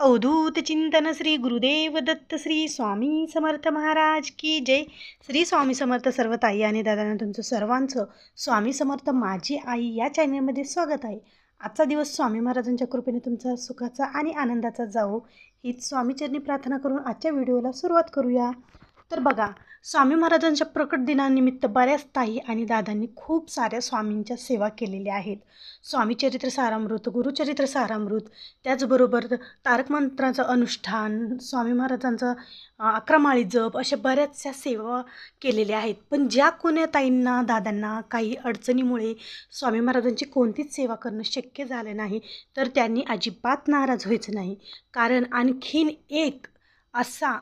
अवधूत चिंतन श्री गुरुदेव दत्त श्री स्वामी समर्थ महाराज की जय. श्री स्वामी समर्थ सर्व ताई आणि दादांना तुमचं सर्वांचं स्वामी समर्थ माझी आई या चॅनलमध्ये स्वागत आहे. आजचा दिवस स्वामी महाराजांच्या कृपेने तुमचा सुखाचा आणि आनंदाचा जावो. हीच स्वामीचरणी प्रार्थना करून आजच्या व्हिडिओला सुरुवात करूया. तर बघा स्वामी महाराजांच्या प्रकट दिनानिमित्त बऱ्याच ताई आणि दादांनी खूप साऱ्या स्वामींच्या सेवा केलेल्या आहेत. स्वामी चरित्र सारामृत गुरुचरित्र सारामृत त्याचबरोबर तारक मंत्राचं अनुष्ठान स्वामी महाराजांचं अक्रमाळी जप अशा बऱ्याचशा सेवा केलेल्या आहेत. पण ज्या कोण्या ताईंना दादांना काही अडचणीमुळे स्वामी महाराजांची कोणतीच सेवा करणं शक्य झालं नाही तर त्यांनी अजिबात नाराज व्हायचं नाही. कारण आणखीन एक असा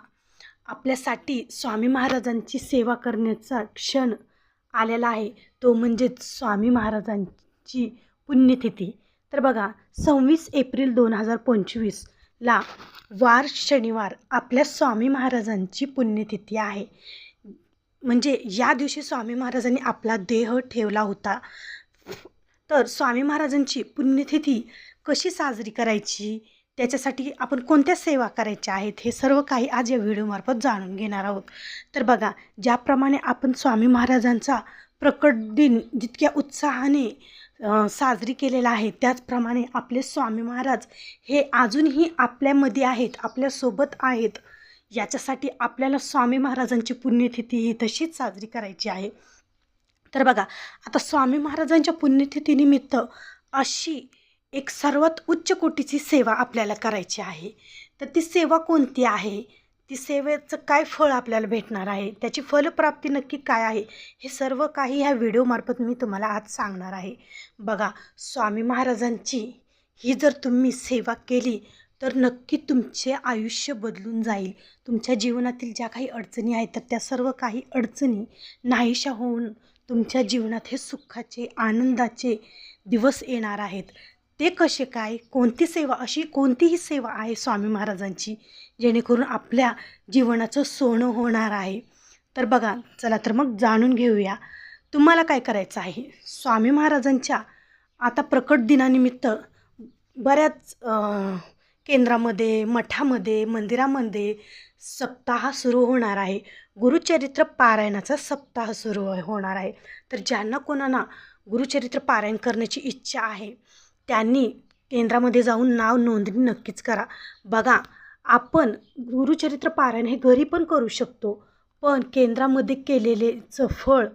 आपल्यासाठी स्वामी महाराजांची सेवा करण्याचा क्षण आलेला आहे. तो म्हणजेच स्वामी महाराजांची पुण्यतिथी. तर बघा सव्वीस एप्रिल दोन हजार पंचवीसला वार शनिवार आपल्या स्वामी महाराजांची पुण्यतिथी आहे. म्हणजे या दिवशी स्वामी महाराजांनी आपला देह ठेवला होता. तर स्वामी महाराजांची पुण्यतिथी कशी साजरी करायची? त्याच्यासाठी आपण कोणत्या सेवा करायच्या आहेत हे सर्व काही आज या व्हिडिओमार्फत जाणून घेणार आहोत. तर बघा ज्याप्रमाणे आपण स्वामी महाराजांचा प्रकट दिन जितक्या उत्साहाने साजरी केलेला आहे त्याचप्रमाणे आपले स्वामी महाराज हे अजूनही आपल्यामध्ये आहेत आपल्यासोबत आहेत. याच्यासाठी आपल्याला स्वामी महाराजांची पुण्यतिथी ही तशीच साजरी करायची आहे. तर बघा आता स्वामी महाराजांच्या पुण्यतिथीनिमित्त अशी एक सर्वात उच्च कोटीची सेवा आपल्याला करायची आहे. तर ती सेवा कोणती आहे? ती सेवेचं काय फळ आपल्याला भेटणार आहे? त्याची फलप्राप्ती नक्की काय आहे? हे सर्व काही ह्या व्हिडिओमार्फत मी तुम्हाला आज सांगणार आहे. बघा स्वामी महाराजांची ही जर तुम्ही सेवा केली तर नक्की तुमचे आयुष्य बदलून जाईल. तुमच्या जीवनातील ज्या काही अडचणी आहेत तर त्या सर्व काही अडचणी नाहीशा होऊन तुमच्या जीवनात हे सुखाचे आनंदाचे दिवस येणार आहेत. ते कसे काय? कोणती सेवा? अशी कोणतीही सेवा आहे स्वामी महाराजांची जेणेकरून आपल्या जीवनाचं सोनं होणार आहे. तर बघा चला तर मग जाणून घेऊया. तुम्हाला काय करायचं आहे? स्वामी महाराजांच्या आता प्रकट दिनानिमित्त बऱ्याच केंद्रामध्ये मठामध्ये मंदिरामध्ये सप्ताह सुरू होणार आहे. गुरुचरित्र पारायणाचा सप्ताह सुरू होणार आहे. तर ज्यांना कोणाला गुरुचरित्र पारायण करण्याची इच्छा आहे त्यांनी केंद्रामध्ये जाऊन नाव नोंदणी नक्कीच करा. बघा आपण गुरुचरित्र पारायण हे घरी पण करू शकतो पण केंद्रामध्ये केलेलेचं फळ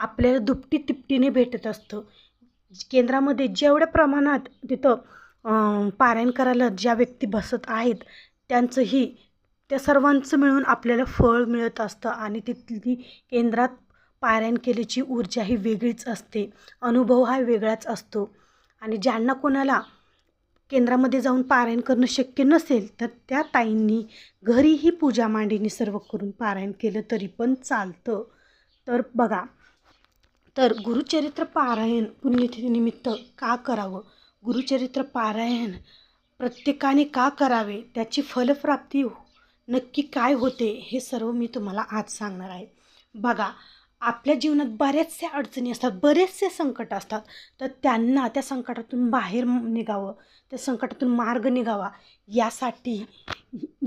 आपल्याला दुपटी तिपटीने भेटत असतं. केंद्रामध्ये जेवढ्या प्रमाणात तिथं पारायण करायला ज्या व्यक्ती बसत आहेत त्यांचंही त्या सर्वांचं मिळून आपल्याला फळ मिळत असतं आणि तिथली केंद्रात पारायण केल्याची ऊर्जा ही वेगळीच असते. अनुभव हा वेगळाच असतो. आणि ज्यांना कोणाला केंद्रामध्ये जाऊन पारायण करणं शक्य नसेल तर त्या ताईंनी घरीही पूजा मांडीने सर्व करून पारायण केलं तरी पण चालतं. तर बघा तर गुरुचरित्र पारायण पुण्यतिथीनिमित्त का करावं? गुरुचरित्र पारायण प्रत्येकाने का करावे? त्याची फलप्राप्ती हो- नक्की काय होते हे सर्व मी तुम्हाला आज सांगणार आहे. बघा आपल्या जीवनात बऱ्याचशा अडचणी असतात बरेचसे संकट असतात. तर त्यांना त्या संकटातून बाहेर निघावं त्या संकटातून मार्ग निघावा यासाठी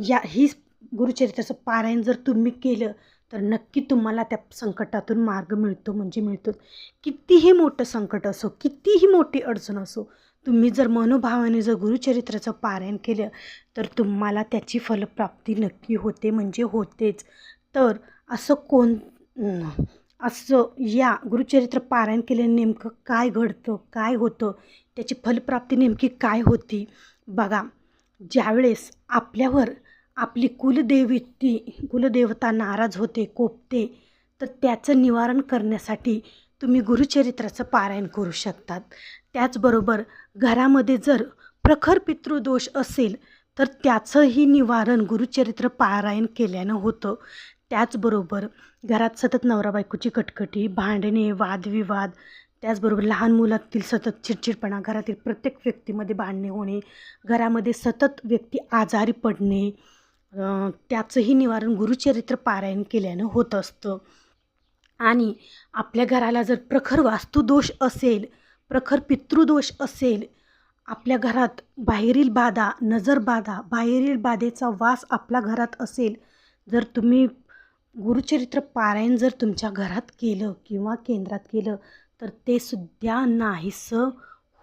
या ही गुरुचरित्राचं पारायण जर तुम्ही केलं तर नक्की तुम्हाला त्या संकटातून मार्ग मिळतो म्हणजे मिळतो. कितीही मोठं संकट असो कितीही मोठी अडचण असो तुम्ही जर मनोभावाने जर गुरुचरित्राचं पारायण केलं तर तुम्हाला त्याची फलप्राप्ती नक्की होते म्हणजे होतेच. तर असं कोण असं या गुरुचरित्र पारायण केल्याने नेमकं काय घडतं काय होतं त्याची फलप्राप्ती नेमकी काय होती? बघा ज्यावेळेस आपल्यावर आपली कुलदेवती कुलदेवता नाराज होते कोपते तर त्याचं निवारण करण्यासाठी तुम्ही गुरुचरित्राचं पारायण करू शकतात. त्याचबरोबर घरामध्ये जर प्रखर पितृदोष असेल तर त्याचंही निवारण गुरुचरित्र पारायण केल्यानं होतं. त्याचबरोबर घरात सतत नवरा बायकोची कटकटी भांडणे वादविवाद त्याचबरोबर लहान मुलातील सतत चिडचिडपणा घरातील प्रत्येक व्यक्तीमध्ये भांडणे होणे घरामध्ये सतत व्यक्ती आजारी पडणे त्याचंही निवारण गुरुचरित्र पारायण केल्यानं होत असतं. आणि आपल्या घराला जर प्रखर वास्तुदोष असेल प्रखर पितृदोष असेल आपल्या घरात बाहेरील बाधा नजर बाधा बाहेरील बाधेचा वास आपल्या घरात असेल जर तुम्ही गुरुचरित्र पारायण जर तुमच्या घरात केलं किंवा केंद्रात केलं तर ते सुद्धा नाहीसं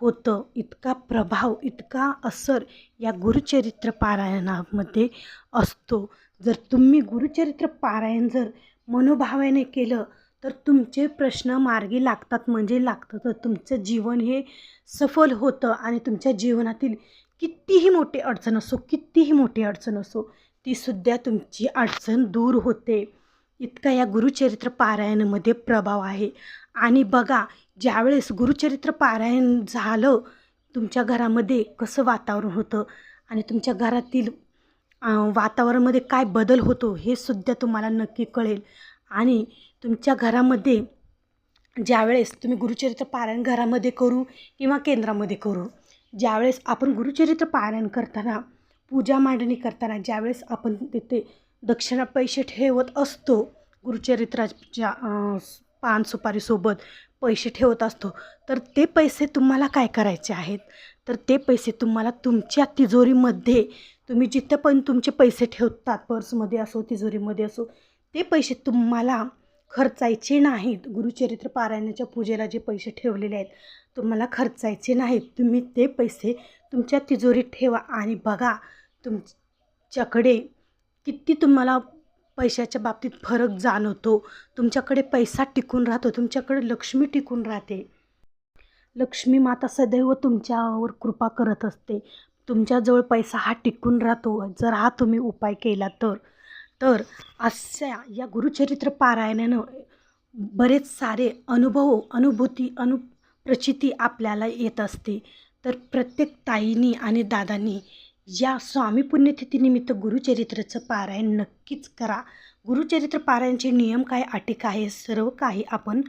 होतं. इतका प्रभाव इतका असर या गुरुचरित्र पारायणामध्ये असतो. जर तुम्ही गुरुचरित्र पारायण जर मनोभावाने केलं तर तुमचे प्रश्न मार्गी लागतात. म्हणजे लागतं तर तुमचं जीवन हे सफल होतं आणि तुमच्या जीवनातील कितीही मोठी अडचण असो कितीही मोठी अडचण असो तीसुद्धा तुमची अडचण दूर होते. इतका या गुरुचरित्र पारायणामध्ये प्रभाव आहे. आणि बघा ज्यावेळेस गुरुचरित्र पारायण झालं तुमच्या घरामध्ये कसं वातावरण होतं आणि तुमच्या घरातील वातावरणामध्ये काय बदल होतो हे सुद्धा तुम्हाला नक्की कळेल. आणि तुमच्या घरामध्ये ज्यावेळेस तुम्ही गुरुचरित्र पारायण घरामध्ये करू किंवा केंद्रामध्ये करू ज्यावेळेस आपण गुरुचरित्र पारायण करताना पूजा मांडणी करताना ज्यावेळेस आपण तिथे दक्षिणा पैसे ठेवत असतो. गुरुचरित्राच्या पान सुपारीसोबत पैसे ठेवत असतो. तर ते पैसे तुम्हाला काय करायचे आहेत? तर ते पैसे तुम्हाला तुमच्या तिजोरीमध्ये तुम्ही जिथं पण तुमचे पैसे ठेवतात पर्समध्ये असो तिजोरीमध्ये असो ते पैसे तुम्हाला खर्चायचे नाहीत. गुरुचरित्र पारायणाच्या पूजेला जे पैसे ठेवलेले आहेत तुम्हाला खर्चायचे नाहीत. तुम्ही ते पैसे तुमच्या तिजोरीत ठेवा आणि बघा तुमच्याकडे किती तुम्हाला पैशाच्या बाबतीत फरक जाणवतो? तुमच्याकडे पैसा टिकून राहतो तुमच्याकडे लक्ष्मी टिकून राहते. लक्ष्मी माता सदैव तुमच्यावर कृपा करत असते. तुमच्याजवळ पैसा हा टिकून राहतो. जर हा तुम्ही उपाय केला तर तर अशा या गुरुचरित्र पारायणानं बरेच सारे अनुभव अनुभूती अनु प्रचिती आपल्याला येत असते. तर प्रत्येक ताईनी आणि दादांनी या स्वामी पुण्यतिथीनिमित्त गुरुचरित्राचं पारायण नक्कीच करा. गुरुचरित्र पारायणचे नियम काय अटी काय हे सर्व काही आपण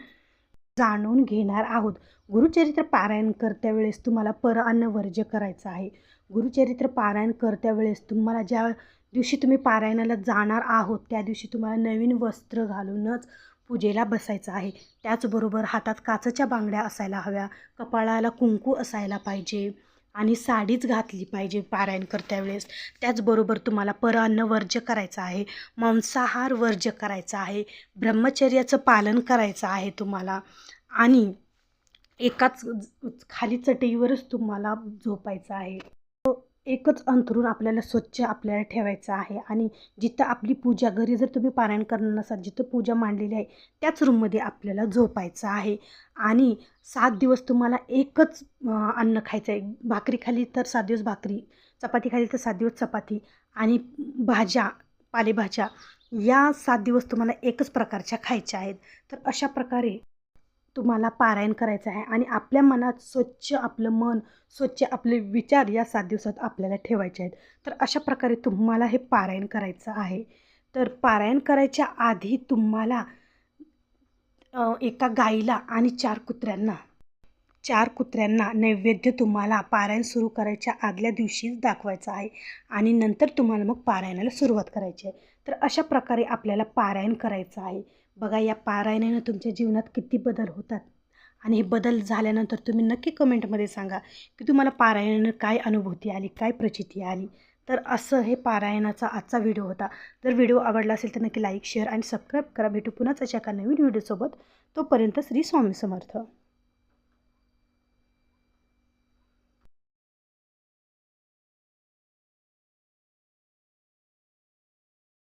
जाणून घेणार आहोत. गुरुचरित्र पारायण करत्या वेळेस तुम्हाला पर अन्न वर्ज्य करायचं आहे. गुरुचरित्र पारायण करत्या वेळेस तुम्हाला ज्या दिवशी तुम्ही पारायणाला जाणार आहोत त्या दिवशी तुम्हाला नवीन वस्त्र घालूनच पूजेला बसायचं आहे. त्याचबरोबर हातात काचेच्या बांगड्या असायला हव्या कपाळाला कुंकू असायला पाहिजे. आणि साडीच घातली पाहिजे पारायण करत्या वेळेस. त्याचबरोबर तुम्हाला परअन्न वर्ज्य करायचं आहे मांसाहार वर्ज्य करायचा आहे ब्रह्मचर्याचं पालन करायचं आहे तुम्हाला. आणि एकाच खाली चटईवरच तुम्हाला झोपायचं आहे. एकच अंथरूण आपल्याला स्वच्छ आपल्याला ठेवायचं आहे. आणि जिथं आपली पूजा घरी जर तुम्ही पारायण करणार नसाल जिथं पूजा मांडलेली आहे त्याच रूममध्ये आपल्याला झोपायचं आहे. आणि सात दिवस तुम्हाला एकच अन्न खायचं आहे भाकरी खाली तर सात दिवस भाकरी चपाती खाली तर सात दिवस चपाती आणि भाज्या पालेभाज्या या सात दिवस तुम्हाला एकच प्रकारच्या खायच्या आहेत. तर अशा प्रकारे तुम्हाला पारायण करायचं आहे आणि आपल्या मनात स्वच्छ आपलं मन स्वच्छ आपले विचार या सात दिवसात आपल्याला ठेवायचे आहेत. तर अशा प्रकारे तुम्हाला हे पारायण करायचं आहे. तर पारायण करायच्या आधी तुम्हाला एका गाईला आणि चार कुत्र्यांना चार कुत्र्यांना नैवेद्य तुम्हाला पारायण सुरू करायच्या आदल्या दिवशीच दाखवायचं आहे आणि नंतर तुम्हाला मग पारायणाला सुरुवात करायची आहे. तर अशा प्रकारे आपल्याला पारायण करायचं आहे. बघा या पारायणानं तुमच्या जीवनात किती बदल होतात. आणि हे बदल झाल्यानंतर तुम्ही नक्की कमेंटमध्ये सांगा की तुम्हाला पारायणानं काय अनुभूती आली काय प्रचिती आली. तर असं हे पारायणाचा आजचा व्हिडिओ होता. जर व्हिडिओ आवडला असेल तर नक्की लाईक शेअर आणि सबस्क्राईब करा. भेटू पुन्हाच अशा एका नवीन व्हिडिओसोबत. तोपर्यंत श्री स्वामी समर्थ.